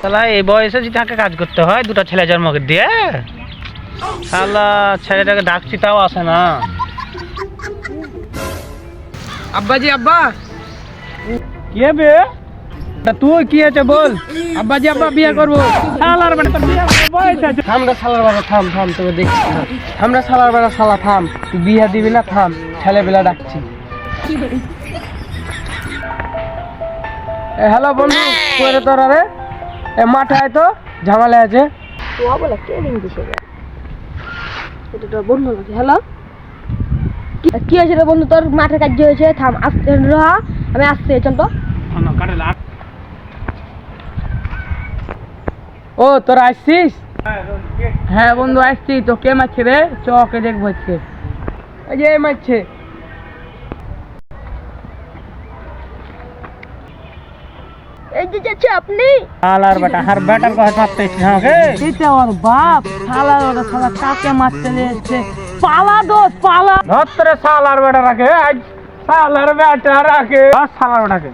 তাহলে এই বয়সে যদি তাকে কাজ করতে হয় দুটো ছেলে জন্ম করে দিয়ে শালা ছেলেটাকে ডাকছি তাও আসে না। আব্বাজি আব্বা। কি হবে তা তুই কি আছে বল? আব্বাজি আব্বা বিয়ে করব। শালার তোর বিয়ে করার বয়স আছে। থাম শালার বেলা থাম থাম তোকে দেখছি থাম। থাম শালার বেলা শালা থাম। তুই বিয়ে দিবি না থাম। ছেলেবেলা ডাকছি। হ্যালো বন্ধু করে তোরা রে? এ মাঠে তো ঝামেলা আছে। তো বলে কে লিঙ্ক দিছে এটা বন্ধু নাকি? হ্যালো কি হয়েছে রে বন্ধু? তোর মাঠে কাজ হয়েছে? থাম আসতে রহা আমি আসতে চল তো। ও তোরা আসছিস? হ্যাঁ বন্ধু আসছি। তো কে মারছে রে? চকে দেখব হচ্ছে এই যে মারছে। এই যে যাচ্ছে আপনি? শালার বেটা হার বেটার কথা এটা ওর বাপ শালা ওরা শালা কাকে মারতে নিয়েছে পালা দোষ পালা। ধত্রে তোরে শালার বেটা রাখে আজ শালার বেটা রাখে শালার বেটাকে।